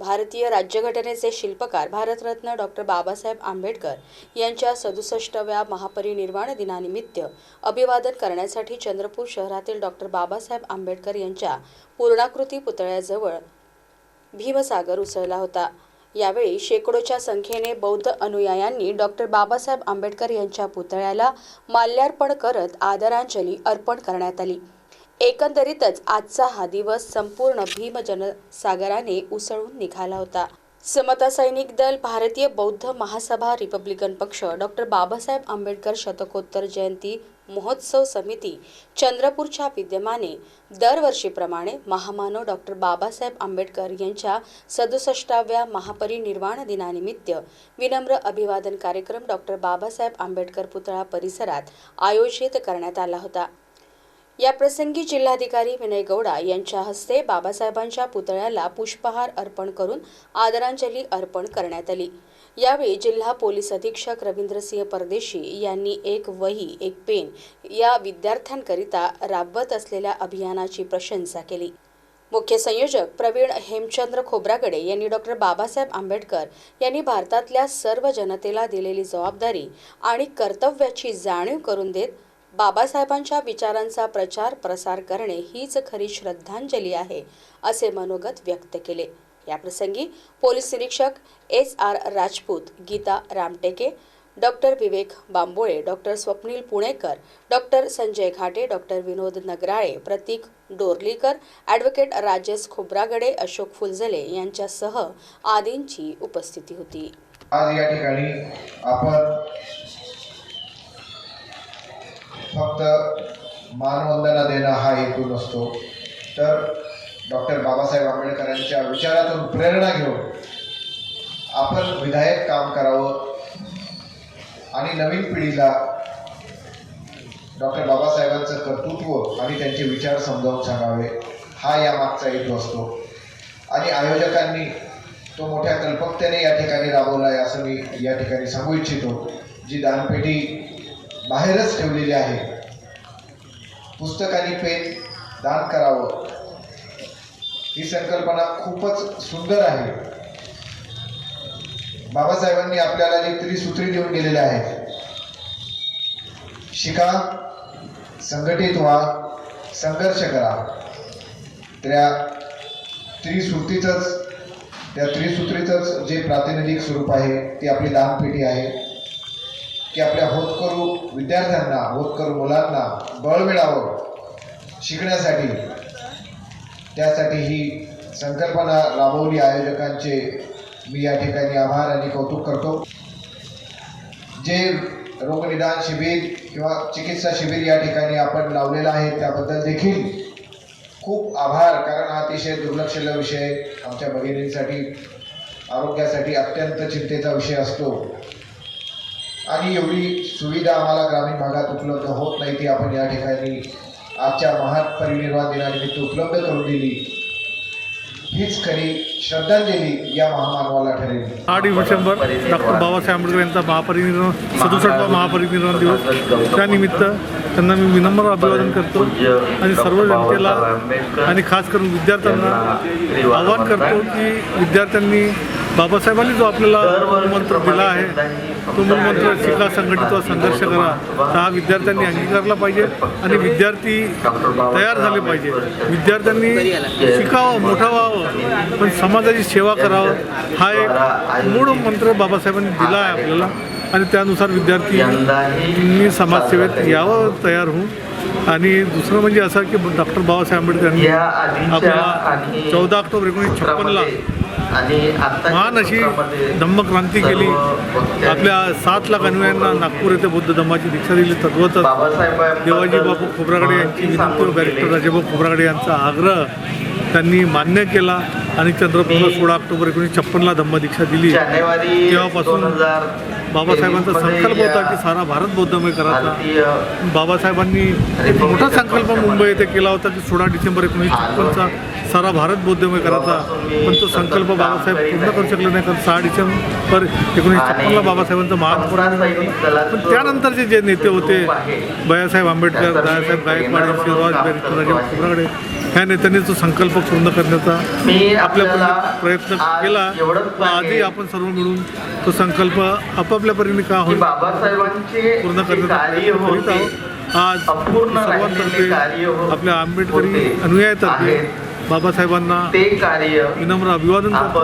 भारतीय राज्यघटनेचे शिल्पकार भारतरत्न डॉक्टर बाबासाहेब आंबेडकर यांच्या सदुसष्टव्या महापरिनिर्वाण दिनानिमित्त अभिवादन करण्यासाठी चंद्रपूर शहरातील डॉक्टर बाबासाहेब आंबेडकर यांच्या पूर्णाकृती पुतळ्याजवळ भीमसागर उसळला होता. यावेळी शेकडोच्या संख्येने बौद्ध अनुयायांनी डॉक्टर बाबासाहेब आंबेडकर यांच्या पुतळ्याला माल्यार्पण करत आदरांजली अर्पण करण्यात आली. एकंदरीतच आजचा हा दिवस संपूर्ण भीम जनसागराने उसळून निघाला होता. समता सैनिक दल भारतीय बौद्ध महासभा रिपब्लिकन पक्ष डॉक्टर बाबासाहेब आंबेडकर शतकोत्तर जयंती महोत्सव समिती चंद्रपूरच्या विद्यमाने दरवर्षीप्रमाणे महामानव डॉक्टर बाबासाहेब आंबेडकर यांच्या सदुसष्टाव्या महापरिनिर्वाण दिनानिमित्त विनम्र अभिवादन कार्यक्रम डॉक्टर बाबासाहेब आंबेडकर पुतळा परिसरात आयोजित करण्यात आला होता. या प्रसंगी जिल्हाधिकारी विनय गौडा यांच्या हस्ते बाबासाहेबांच्या पुतळ्याला पुष्पहार अर्पण करून आदरांजली अर्पण करण्यात आली. यावेळी जिल्हा पोलीस अधीक्षक रवींद्रसिंह परदेशी यांनी एक वही एक पेन या विद्यार्थ्यांकरिता राबवत असलेल्या अभियानाची प्रशंसा केली. मुख्य संयोजक प्रवीण हेमचंद्र खोब्रागडे यांनी डॉक्टर बाबासाहेब आंबेडकर यांनी भारतातल्या सर्व जनतेला दिलेली जबाबदारी आणि कर्तव्याची जाणीव करून देत बाबासाहेबांच्या विचारांचा प्रचार प्रसार करणे हीच खरी श्रद्धांजली आहे असे मनोगत व्यक्त केले. याप्रसंगी पोलीस निरीक्षक S R Rajput Geeta Ramteke doctor Vivek Bambole doctor Swapnil Punekar doctor Sanjay Ghate doctor Vinod Nagrale Pratik Dorlikar advocate Rajesh Khobragade Ashok Phuljhale यांच्यासह आदींची उपस्थिती होती. आज या ठिकाणी आपण फक्त मानवंदना देणं हा हेतू नसतो. तर डॉक्टर बाबासाहेब आंबेडकरांच्या विचारातून प्रेरणा घेऊन आपण विधायक काम करावं आणि नवीन पिढीला डॉक्टर बाबासाहेबांचं कर्तृत्व आणि त्यांचे विचार समजावून सांगावे. हा या मागचा हेतू असतो. आणि आयोजकांनी तो मोठ्या कल्पकतेने या ठिकाणी राबवला आहे असं मी या ठिकाणी सांगू इच्छितो. जी दानपेटी बाहेरच ठेवलेली आहे. पुस्तक आणि पेन दान करावं. ही संकल्पना खूपच सुंदर आहे. बाबासाहेबांनी आपल्याला जे त्रिसूत्री देऊन गेलेल्या आहेत. शिका संघटित व्हा संघर्ष करा. त्या त्रिसूत्रीचंच त्या त्रिसूत्रीचंच जे प्रातिनिधिक स्वरूप आहे ती आपली दानपेटी आहे. की आपल्या होतकरू विद्यार्थ्यांना होतकरू मुलांना बळ मिळावं शिकण्यासाठी. त्यासाठी ही संकल्पना राबवली आयोजकांचे. मी या ठिकाणी आभार आणि कौतुक करतो. जे रोगनिदान शिबिर किंवा चिकित्सा शिबिर या ठिकाणी आपण लावलेलं आहे त्याबद्दल देखील खूप आभार कारण हा अतिशय दुर्लक्षलेला विषय आमच्या भगिनींसाठी आरोग्यासाठी अत्यंत चिंतेचा विषय असतो. आणि एवढी सुविधा आम्हाला ग्रामीण भागात उपलब्ध होत नाही ती आपण या ठिकाणी आजच्या महान परिनिर्वाण दिनानिमित्त उपलब्ध करून दिली. हीच खरी श्रद्धांजली या महामानवाला ठरेल. आठ डिसेंबर डॉक्टर बाबासाहेब आंबेडकर यांचा महापरिनिर्वाण सदुसष्टवा महापरिनिर्वाण दिवस. त्यानिमित्त त्यांना मी विनम्र अभिवादन करतो आणि सर्व जनतेला आणि खास करून विद्यार्थ्यांना आवाहन करतो की विद्यार्थ्यांनी बाबासाहेबांनी जो आपल्याला मूलमंत्र दिला आहे तो मूलमंत्र शिका संघटित व संघर्ष करा. तर हा विद्यार्थ्यांनी अंगीकारला पाहिजे आणि विद्यार्थी तयार झाले पाहिजे. विद्यार्थ्यांनी शिकावं मोठं व्हावं पण समाजाची सेवा करावं. हा एक मूळ मंत्र बाबासाहेबांनी दिला आहे आपल्याला. आणि त्यानुसार विद्यार्थी समाजसेवेत यावं तयार होऊन. आणि दुसरं म्हणजे असं की डॉक्टर बाबासाहेब आंबेडकर यांनी आपल्याला चौदा ऑक्टोबर एकोणीसशे छप्पनला महान अशी धम्मक्रांती केली. आपल्या सात लाख अनुयायांना नागपूर येथे बौद्ध धम्माची दीक्षा दिली. तद्वत देवाजी बापू खोब्रागडे यांची विनंती बॅरिस्टर राजेभाऊ खोब्रागडे यांचा आग्रह त्यांनी मान्य केला आणि चंद्रपूरला सोळा ऑक्टोबर एकोणीसशे छप्पनला धम्मदीक्षा दिली. तेव्हापासून बाबासाहेबांचा संकल्प होता की सारा भारत बौद्धमय करायचा. बाबासाहेबांनी एक मोठा संकल्प मुंबई येथे केला होता की सोळा डिसेंबर एकोणीसशे छप्पनचा सारा भारत बौद्धमय करायचा. पण तो संकल्प बाबासाहेब पूर्ण करू शकले नाही. कारण सहा डिसेंबर एकोणीसशे छप्पनला बाबासाहेबांचं महान पण त्यानंतरचे जे नेते होते भैयासाहेब आंबेडकर दादासाहेब गायकवाड शिवराज खोब्रागडे ह्या नेत्यांनी तो संकल्प पूर्ण करण्याचा आपल्या प्रयत्न केला सांगेन आपण सर्व मिळून तो संकल्प आपापल्या परीने का होईल पूर्ण करण्याचा आज सर्वांतर्फे हो- आपल्या आंबेडकरी अनुयायातर्फे. बाबासाहेबांना विनम्र अभिवादन करतो